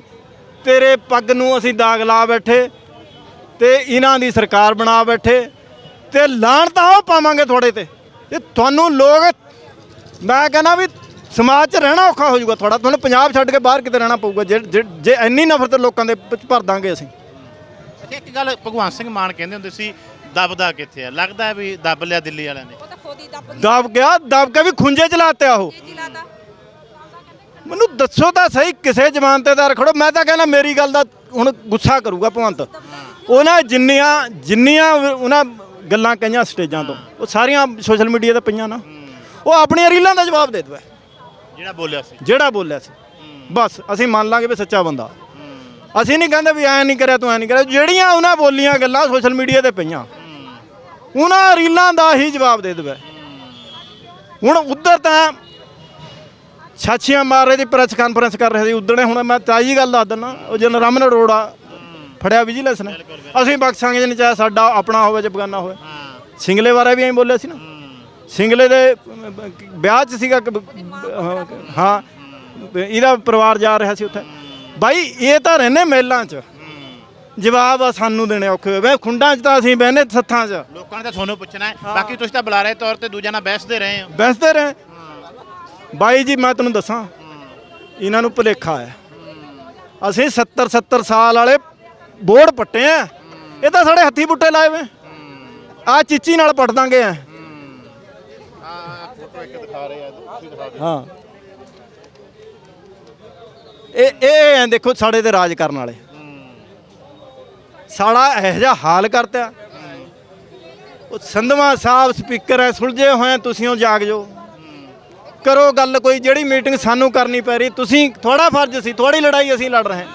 ਤੇਰੇ ਪੱਗ ਨੂੰ ਅਸੀਂ ਦਾਗ ਲਾ ਬੈਠੇ ਤੇ ਇਹਨਾਂ ਦੀ ਸਰਕਾਰ ਬਣਾ ਬੈਠੇ ਤੇ ਲਾਣ ਤਾਂ ਉਹ ਪਾਵਾਂਗੇ ਤੁਹਾਡੇ ਤੇ। ਇਹ ਤੁਹਾਨੂੰ ਲੋਕ, ਮੈਂ ਕਹਿੰਦਾ ਵੀ ਸਮਾਜ 'ਚ ਰਹਿਣਾ ਔਖਾ ਹੋ ਜਾਊਗਾ ਥੋੜਾ ਤੁਹਾਨੂੰ ਪੰਜਾਬ ਛੱਡ ਕੇ ਬਾਹਰ ਕਿਤੇ ਰਹਿਣਾ ਪਊਗਾ। ਜੇ, ਜੇ- ਜੇ ਇੰਨੀ ਨਫ਼ਰਤ ਲੋਕਾਂ ਦੇ ਵਿੱਚ ਭਰ ਦਾਂਗੇ ਅਸੀਂ। ਅੱਛਾ, ਇੱਕ ਗੱਲ ਭਗਵਾਨ ਸਿੰਘ ਮਾਨ ਕਹਿੰਦੇ ਹੁੰਦੇ ਸੀ ਦਬਦਾ ਕਿੱਥੇ ਆ? ਲੱਗਦਾ ਵੀ ਦੱਬ ਲਿਆ ਦਿੱਲੀ ਵਾਲਿਆਂ ਨੇ। ਉਹ ਤਾਂ ਖੁਦ ਹੀ ਦੱਬ ਦਬ ਗਿਆ ਦਬ ਕੇ ਵੀ ਖੁੰਝੇ ਚਲਾਤੇ ਉਹ। ਕੇ ਜਿਲਾਦਾ ਮੈਨੂੰ ਦੱਸੋ ਤਾਂ ਸਹੀ ਕਿਸੇ ਜ਼ਮਾਨ ਤੇ ਦਾ ਰਖੜੋ ਮੈਂ ਤਾਂ ਕਹਿੰਦਾ ਮੇਰੀ ਗੱਲ ਦਾ ਹੁਣ ਗੁੱਸਾ ਕਰੂਗਾ ਭਗਵੰਤ। ਉਹਨਾਂ ਜਿੰਨੀਆਂ ਜਿੰਨੀਆਂ ਉਹਨਾਂ ਗੱਲਾਂ ਕਹੀਆਂ ਸਟੇਜਾਂ ਤੋਂ ਉਹ ਸਾਰੀਆਂ ਸੋਸ਼ਲ ਮੀਡੀਆ ਤੇ ਪਈਆਂ ਨਾ। ਉਹ ਆਪਣੀਆਂ ਰੀਲਾਂ ਦਾ ਜਵਾਬ ਦੇ ਦਵੇ। ਜਿਹੜਾ ਬੋਲਿਆ ਸੀ। ਜਿਹੜਾ ਬੋਲਿਆ ਸੀ। ਬਸ ਅਸੀਂ ਮੰਨ ਲਾਂਗੇ ਵੀ ਸੱਚਾ ਬੰਦਾ। ਅਸੀਂ ਨਹੀਂ ਕਹਿੰਦੇ ਵੀ ਐ ਨਹੀਂ ਕਰਿਆ, ਤੂੰ ਐ ਨਹੀਂ ਕਰਿਆ। ਜਿਹੜੀਆਂ ਉਹਨਾਂ ਬੋਲੀਆਂ ਗੱਲਾਂ ਸੋਸ਼ਲ ਮੀਡੀਆ ਤੇ ਪਈਆਂ, ਉਹਨਾਂ ਰੀਲਾਂ ਦਾ ਹੀ ਜਵਾਬ ਦੇ ਦੇਵੇ। ਹੁਣ ਉਧਰ ਤਾਂ ਛਾਛੀਆਂ ਮਾਰ ਰਹੇ ਸੀ, ਪ੍ਰੈਸ ਕਾਨਫਰੰਸ ਕਰ ਰਹੇ ਸੀ। ਉਦਣੇ ਹੁਣ ਮੈਂ ਤਾਜੀ ਗੱਲ ਦੱਸ ਦਿੰਦਾ, ਉਹ ਜਨ ਰਮਨ ਅਰੋੜਾ ਫੜਿਆ ਵਿਜੀਲੈਂਸ ਨੇ। ਅਸੀਂ ਬਖਸ਼ਾਂਗੇ ਜੇ ਨਹੀਂ ਚਾਹੇ ਸਾਡਾ ਆਪਣਾ ਹੋਵੇ, ਜਾਂ ਬਗਾਨਾ ਹੋਵੇ। ਸਿੰਗਲੇ ਬਾਰੇ ਵੀ ਐਂ ਬੋਲਿਆ ਸੀ ਨਾ। ਸਿੰਗਲੇ ਦੇ ਵਿਆਹ 'ਚ ਸੀਗਾ ਹਾਂ, ਇਹਦਾ ਪਰਿਵਾਰ ਜਾ ਰਿਹਾ ਸੀ ਉੱਥੇ। ਬਾਈ ਇਹ ਤਾਂ ਰਹਿੰਦੇ ਮੇਲਾਂ 'ਚ। ਜਵਾਬ ਆ ਸਾਨੂੰ ਦੇਣੇ ਔਖੇ ਹੋਏ। ਵੇ ਖੁੰਡਾਂ 'ਚ ਤਾਂ ਅਸੀਂ ਬਹਿਨੇ ਸੱਥਾਂ 'ਚ। ਲੋਕਾਂ ਨੇ ਤਾਂ ਤੁਹਾਨੂੰ ਪੁੱਛਣਾ ਹੈ। ਬਾਕੀ ਤੁਸੀਂ ਤਾਂ ਬੁਲਾਰੇ ਤੌਰ ਤੇ ਦੂਜਿਆਂ ਨਾਲ ਬਹਿਸਦੇ ਰਹੇ ਹੋ। ਬੈਸਦੇ ਰਹੇ। ਬਾਈ ਜੀ ਮੈਂ ਤੁਹਾਨੂੰ ਦੱਸਾਂ। ਇਹਨਾਂ ਨੂੰ ਭੁਲੇਖਾ ਹੈ। ਅਸੀਂ 70 70 ਸਾਲ ਵਾਲੇ ਬੋਰਡ ਪੱਟੇ ਆ। ਇਹ ਤਾਂ ਸਾਡੇ ਹੱਥੀ ਬੁੱਟੇ ਲਾਏ ਵੇ। ਆ ਚੀਚੀ ਨਾਲ ਪੱਟ ਦਾਂਗੇ ਆ ਆ ਫੋਟੋ ਇੱਕ ਦਿਖਾ ਰਹੇ ਆ ਤੁਸੀਂ ਦਿਖਾ ਦਿਓ। ਹਾਂ। ਇਹ ਇਹ ਐ ਦੇਖੋ ਸਾਡੇ ਤੇ ਰਾਜ ਕਰਨ ਵਾਲੇ। ਸਾਡਾ ਇਹੋ ਜਿਹਾ ਹਾਲ ਕਰਤਾ। ਉਹ ਸੰਧਵਾ ਸਾਹਿਬ ਸਪੀਕਰ ਐ, ਸੁਲਝੇ ਹੋਏ ਤੁਸੀਂ ਉਹ ਜਾਗ ਜੋ ਕਰੋ ਗੱਲ ਕੋਈ, ਜਿਹੜੀ ਮੀਟਿੰਗ ਸਾਨੂੰ ਕਰਨੀ ਪੈ ਰਹੀ, ਤੁਸੀਂ ਥੋੜਾ ਫਰਜ਼ ਸੀ ਥੋੜੀ ਲੜਾਈ ਅਸੀਂ ਲੜ ਰਹੇ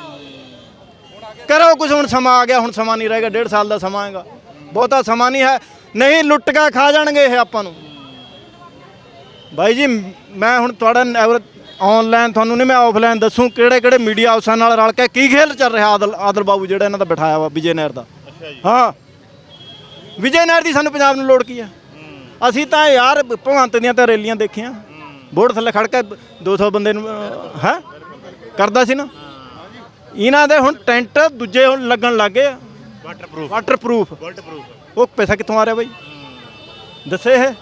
ਕਰੋ ਕੁਝ ਹੁਣ ਸਮਾਂ ਆ ਗਿਆ, ਹੁਣ ਸਮਾਂ ਨਹੀਂ ਰਹੇਗਾ, ਡੇਢ ਸਾਲ ਦਾ ਸਮਾਂ ਹੈਗਾ। ਬਹੁਤਾ ਸਮਾਂ ਨਹੀਂ ਹੈ, ਨਹੀਂ ਲੁੱਟ ਕੇ ਖਾ ਜਾਣਗੇ ਇਹ ਆਪਾਂ ਨੂੰ। ਬਾਈ ਜੀ, ਮੈਂ ਹੁਣ ਤੁਹਾਡਾ ਆਨਲਾਈਨ ਤੁਹਾਨੂੰ ਨਹੀਂ ਮੈਂ ਆਫਲਾਈਨ ਦੱਸੂ ਕਿਹੜੇ ਕਿਹੜੇ ਮੀਡੀਆ ਹਾਊਸਾਂ ਨਾਲ ਰਲ ਕੇ ਕੀ ਖੇਲ ਚੱਲ ਰਿਹਾ ਆਦਲ ਆਦਲ ਬਾਬੂ ਜਿਹੜਾ ਇਹਨਾਂ ਦਾ ਬਿਠਾਇਆ ਵਾ ਵਿਜੇ ਨਹਿਰ ਦਾ। ਹਾਂ। ਵਿਜੇ ਨਹਿਰ ਦੀ ਸਾਨੂੰ ਪੰਜਾਬ ਨੂੰ ਲੋੜ ਕੀ ਆ? ਅਸੀਂ ਤਾਂ ਯਾਰ ਭਗਵੰਤ ਦੀਆਂ ਤਾਂ ਰੈਲੀਆਂ ਦੇਖੀਆਂ। ਬੋਰਡ ਥੱਲੇ ਖੜ ਕੇ 200 ਬੰਦੇ ਨੂੰ ਹੈ? ਕਰਦਾ ਸੀ ਨਾ। ਇਹਨਾਂ ਦੇ ਹੁਣ ਟੈਂਟ ਦੂਜੇ ਹੁਣ ਲੱਗਣ ਲੱਗੇ ਆ। ਵਾਟਰਪ੍ਰੂਫ ਵਾਟਰਪ੍ਰੂਫ ਵਾਟਰਪ੍ਰੂਫ ਉਹ ਪੈਸਾ ਕਿੱਥੋਂ ਆ ਰਿਹਾ ਬਾਈ? ਦੱਸੇ ਇਹ?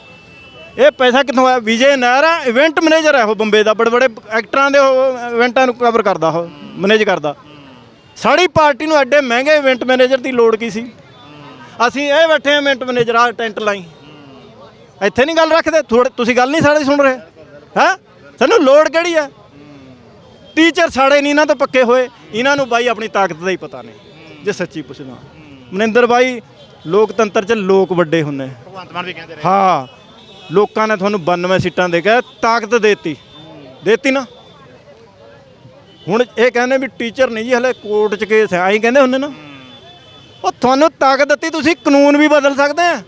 ਇਹ ਪੈਸਾ ਕਿੱਥੋਂ ਆਇਆ? ਵਿਜੇ ਨਹਿਰਾ ਇਵੈਂਟ ਮੈਨੇਜਰ ਹੈ ਉਹ ਬੰਬੇ ਦਾ ਬੜੇ ਬੜੇ ਐਕਟਰਾਂ ਦੇ ਉਹ ਇਵੈਂਟਾਂ ਨੂੰ ਕਵਰ ਕਰਦਾ ਉਹ ਮੈਨੇਜ ਕਰਦਾ। ਸਾਡੀ ਪਾਰਟੀ ਨੂੰ ਐਡੇ ਮਹਿੰਗੇ ਇਵੈਂਟ ਮੈਨੇਜਰ ਦੀ ਲੋੜ ਕੀ ਸੀ? ਅਸੀਂ ਇਹ ਬੈਠੇ ਹਾਂ ਇਵੈਂਟ ਮੈਨੇਜਰ ਆ ਟੈਂਟ ਲਾਈ। ਇੱਥੇ ਨਹੀਂ ਗੱਲ ਰੱਖਦੇ ਥੋੜੇ ਤੁਸੀਂ ਗੱਲ ਨਹੀਂ ਸਾਡੀ ਸੁਣ ਰਹੇ। ਹੈ? ਸਾਨੂੰ ਲੋੜ ਕਿਹੜੀ ਹੈ ਟੀਚਰ ਸਾੜੇ ਨਹੀਂ ਇਹਨਾਂ ਤੋਂ ਪੱਕੇ ਹੋਏ। ਇਹਨਾਂ ਨੂੰ ਬਾਈ ਆਪਣੀ ਤਾਕਤ ਦਾ ਹੀ ਪਤਾ ਨਹੀਂ ਜੇ ਸੱਚੀ ਪੁੱਛਦਾ। ਮਨਿੰਦਰ ਬਾਈ ਲੋਕਤੰਤਰ 'ਚ ਲੋਕ ਵੱਡੇ ਹੁੰਦੇ। ਭਗਵੰਤ ਮਾਨ ਵੀ ਕਹਿੰਦੇ ਰਹੇ। ਹਾਂ। ਲੋਕਾਂ ਨੇ ਤੁਹਾਨੂੰ 92 ਸੀਟਾਂ ਦੇ ਕੇ ਤਾਕਤ ਦੇਤੀ। ਦੇਤੀ ਨਾ। ਹੁਣ ਇਹ ਕਹਿੰਦੇ ਵੀ ਟੀਚਰ ਨਹੀਂ ਜੀ, ਹਲੇ ਕੋਰਟ 'ਚ ਕੇਸ ਹੈ। ਆਈ ਕਹਿੰਦੇ ਹੁੰਦੇ ਨਾ। ਉਹ ਤੁਹਾਨੂੰ ਤਾਕਤ ਦਿੱਤੀ, ਤੁਸੀਂ ਕਾਨੂੰਨ ਵੀ ਬਦਲ ਸਕਦੇ ਆ।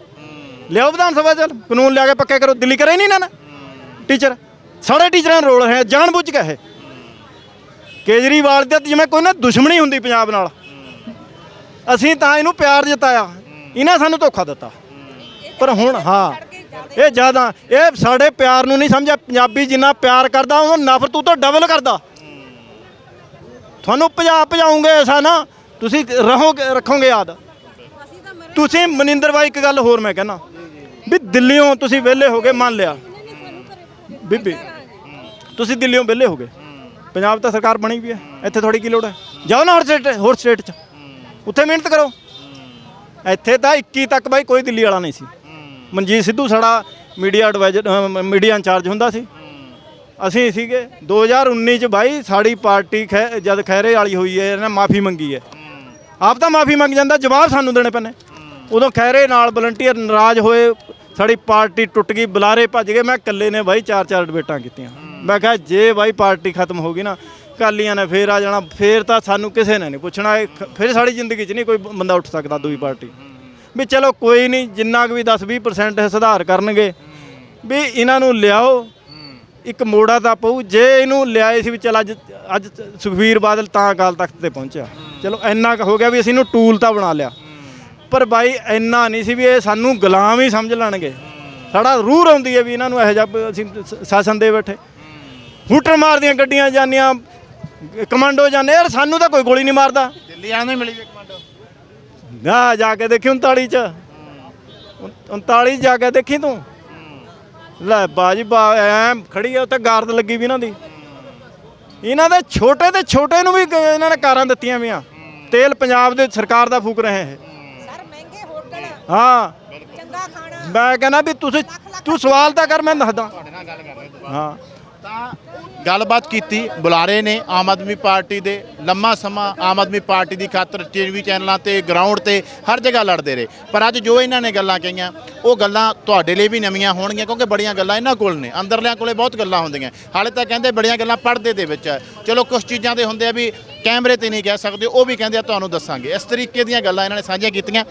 ਲਿਆਓ ਵਿਧਾਨ ਸਭਾ ਚ। ਕਾਨੂੰਨ ਲਿਆ ਕੇ ਪੱਕੇ ਕਰੋ। ਦਿੱਲੀ ਕਰੇ ਨਹੀਂ ਨਾ ਨਾ। ਟੀਚਰ, ਸਾਰੇ ਟੀਚਰਾਂ ਦਾ ਰੋਲ ਹੈ ਜਾਣ ਬੁੱਝ ਕੇ ਇਹ। ਕੇਜਰੀਵਾਲ ਦੇ ਜਿਵੇਂ ਕੋਈ ਨਾ ਦੁਸ਼ਮਣੀ ਹੁੰਦੀ ਪੰਜਾਬ ਨਾਲ। ਅਸੀਂ ਤਾਂ ਇਹਨੂੰ ਪਿਆਰ ਜਤਾਇਆ। ਇਹਨੇ ਸਾਨੂੰ ਧੋਖਾ ਦਿੱਤਾ। ਪਰ ਹੁਣ, ਹਾਂ। ਇਹ ਜ਼ਿਆਦਾ, ਇਹ ਸਾਡੇ ਪਿਆਰ ਨੂੰ ਨਹੀਂ ਸਮਝਿਆ। ਪੰਜਾਬੀ ਜਿੰਨਾ ਪਿਆਰ ਕਰਦਾ ਉਹ ਨਫ਼ਰਤ ਤੋਂ ਡਬਲ ਕਰਦਾ। ਤੁਹਾਨੂੰ ਭਜਾ ਭਜਾਉਂਗੇ ਐਸਾ ਨਾ, ਤੁਸੀਂ ਰਹੋਗੇ, ਰੱਖੋਗੇ ਯਾਦ। ਤੁਸੀਂ ਮਨਿੰਦਰ ਬਾਈ, ਇੱਕ ਗੱਲ ਹੋਰ ਮੈਂ ਕਹਿੰਦਾ ਵੀ ਦਿੱਲੀੋਂ ਤੁਸੀਂ ਵਿਹਲੇ ਹੋ ਗਏ, ਮੰਨ ਲਿਆ। ਬੀਬੀ, ਤੁਸੀਂ ਦਿੱਲੀੋਂ ਵਿਹਲੇ ਹੋ ਗਏ। ਪੰਜਾਬ ਤਾਂ ਸਰਕਾਰ ਬਣੀ ਵੀ ਹੈ, ਇੱਥੇ ਥੋੜੀ ਕੀ ਲੋੜ ਹੈ? ਜਾਓ ਨਾ ਹੋਰ ਸਟੇਟ ਹੋਰ ਸਟੇਟ 'ਚ। ਉੱਥੇ ਮਿਹਨਤ ਕਰੋ। ਇੱਥੇ ਤਾਂ 21 ਤੱਕ ਬਾਈ, ਕੋਈ ਦਿੱਲੀ ਵਾਲਾ ਨਹੀਂ ਸੀ। ਮਨਜੀਤ ਸਿੱਧੂ ਸਾਡਾ ਮੀਡੀਆ ਐਡਵਾਈਜ਼ਰ ਮੀਡੀਆ ਇੰਚਾਰਜ ਹੁੰਦਾ ਸੀ। ਅਸੀਂ ਸੀਗੇ 2019 ਚ ਬਾਈ, ਸਾਡੀ ਪਾਰਟੀ ਖੈ- ਜਦ ਖੈਰੇ ਵਾਲੀ ਹੋਈ ਹੈ, ਇਹਨੇ ਮਾਫੀ ਮੰਗੀ ਹੈ। ਆਪ ਤਾਂ ਮਾਫੀ ਮੰਗ ਜਾਂਦਾ, ਜਵਾਬ ਸਾਨੂੰ ਦੇਣੇ ਪੈਣੇ ਉਦੋਂ ਖੈਰੇ ਨਾਲ ਵਲੰਟੀਅਰ ਨਾਰਾਜ਼ ਹੋਏ, ਸਾਡੀ ਪਾਰਟੀ ਟੁੱਟ ਗਈ, ਬੁਲਾਰੇ ਭੱਜ ਗਏ, ਮੈਂ ਇਕੱਲੇ ਨੇ ਬਾਈ ਚਾਰ ਚਾਰ ਡਿਬੇਟਾਂ ਕੀਤੀਆਂ। ਮੈਂ ਕਿਹਾ, ਜੇ ਬਾਈ ਪਾਰਟੀ ਖਤਮ ਹੋ ਗਈ ਨਾ ਕਾਲੀਆਂ ਨੇ ਫੇਰ ਆ ਜਾਣਾ, ਫੇਰ ਤਾਂ ਸਾਨੂੰ ਕਿਸੇ ਨੇ ਨਹੀਂ ਪੁੱਛਣਾ ਫਿਰ ਸਾਡੀ ਜ਼ਿੰਦਗੀ 'ਚ ਨਹੀਂ ਕੋਈ ਬੰਦਾ ਉੱਠ ਸਕਦਾ ਦੂਜੀ ਪਾਰਟੀ। ਵੀ ਚਲੋ ਕੋਈ ਨਹੀਂ, ਜਿੰਨਾ ਕੁ ਵੀ 10-20% ਸੁਧਾਰ ਕਰਨਗੇ, ਵੀ ਇਹਨਾਂ ਨੂੰ ਲਿਆਓ। ਇੱਕ ਮੋੜਾ ਤਾਂ ਪਊ, ਜੇ ਇਹਨੂੰ ਲਿਆਏ ਸੀ ਵੀ ਚਲ ਅੱਜ ਅੱਜ ਸੁਖਵੀਰ ਬਾਦਲ ਤਾਂ ਅਕਾਲ ਤਖਤ ਤੇ ਪਹੁੰਚਿਆ। ਚਲੋ ਇੰਨਾ ਹੋ ਗਿਆ ਵੀ ਅਸੀਂ ਇਹਨੂੰ ਟੂਲ ਤਾਂ ਬਣਾ ਲਿਆ। ਪਰ ਬਾਈ ਇੰਨਾ ਨਹੀਂ ਸੀ ਵੀ ਇਹ ਸਾਨੂੰ ਗੁਲਾਮ ਹੀ ਸਮਝ ਲੈਣਗੇ। ਸਾਡਾ ਰੂਹ ਆਉਂਦੀ ਹੈ ਵੀ ਇਹਨਾਂ ਨੂੰ ਇਹੋ ਜਿਹਾ ਅਸੀਂ ਸ਼ਾਸਨ ਦੇ ਬੈਠੇ। ਹੂਟਰ ਮਾਰਦੀਆਂ ਗੱਡੀਆਂ ਜਾਂਦੀਆਂ, ਕਮਾਂਡੋ ਜਾਂਦੇ, ਯਾਰ ਸਾਨੂੰ ਤਾਂ ਕੋਈ ਗੋਲੀ ਨਹੀਂ ਮਾਰਦਾ। ਦਿੱਲੀ ਵਾਲਿਆਂ ਮਿਲੀ ਨਾ ਜਾ ਕੇ ਦੇਖੀ 39 ਚ। 39 ਜਾ ਕੇ ਦੇਖੀ ਤੂੰ? ਲੈ ਬਾਜੀ ਬਾ ਐ ਖੜੀ ਆ ਉੱਤੇ ਗਾਰਦ ਲੱਗੀ ਵੀ ਇਹਨਾਂ ਦੀ। ਇਹਨਾਂ ਦੇ ਛੋਟੇ ਤੇ ਛੋਟੇ ਨੂੰ ਵੀ ਇਹਨਾਂ ਨੇ ਕਾਰਾਂ ਦਿੱਤੀਆਂ ਵੀਆਂ। ਤੇਲ ਪੰਜਾਬ ਦੇ ਸਰਕਾਰ ਦਾ ਫੂਕ ਰਹੇ ਹੈ ਸਰ ਮਹਿੰਗੇ ਹੋਟਲ। ਹਾਂ। ਚੰਗਾ ਖਾਣਾ। ਮੈਂ ਕਹਿੰਦਾ ਵੀ ਤੁਸੀਂ ਤੂੰ ਸਵਾਲ ਤਾਂ ਕਰ ਮੈਂ ਦੱਸਦਾ। ਤੁਹਾਡੇ ਨਾਲ ਗੱਲ ਕਰ ਰਹੇ ਦੁਬਾਰਾ। ਹਾਂ। ਤਾਂ ਗੱਲਬਾਤ ਕੀਤੀ, ਬੁਲਾਰੇ ਨੇ ਆਮ ਆਦਮੀ ਪਾਰਟੀ ਦੇ, ਲੰਮਾ ਸਮਾਂ ਆਮ ਆਦਮੀ ਪਾਰਟੀ ਦੀ ਖਾਤਰ ਟੀਵੀ ਚੈਨਲਾਂ ਤੇ ਗਰਾਊਂਡ ਤੇ ਹਰ ਜਗ੍ਹਾ ਲੜਦੇ ਰਹੇ। ਪਰ ਅੱਜ ਜੋ ਇਹਨਾਂ ਨੇ ਗੱਲਾਂ ਕਹੀਆਂ, ਉਹ ਗੱਲਾਂ ਤੁਹਾਡੇ ਲਈ ਵੀ ਨਵੀਆਂ ਹੋਣਗੀਆਂ, ਕਿਉਂਕਿ ਬੜੀਆਂ ਗੱਲਾਂ ਇਹਨਾਂ ਕੋਲ ਨੇ। ਅੰਦਰਲਿਆਂ ਕੋਲੇ ਬਹੁਤ ਗੱਲਾਂ ਹੁੰਦੀਆਂ। ਹਾਲੇ ਤਾਂ ਕਹਿੰਦੇ ਬੜੀਆਂ ਗੱਲਾਂ ਪੜਦੇ ਦੇ ਵਿੱਚ। ਹੈ ਚਲੋ ਕੁਝ ਚੀਜ਼ਾਂ ਦੇ ਹੁੰਦੇ ਆ ਵੀ ਕੈਮਰੇ ਤੇ ਨਹੀਂ ਕਹਿ ਸਕਦੇ, ਉਹ ਵੀ ਕਹਿੰਦੇ ਆ, ਤੁਹਾਨੂੰ ਦੱਸਾਂਗੇ। ਇਸ ਤਰੀਕੇ ਦੀਆਂ ਗੱਲਾਂ ਇਹਨਾਂ ਨੇ ਸਾਂਝੀਆਂ ਕੀਤੀਆਂ।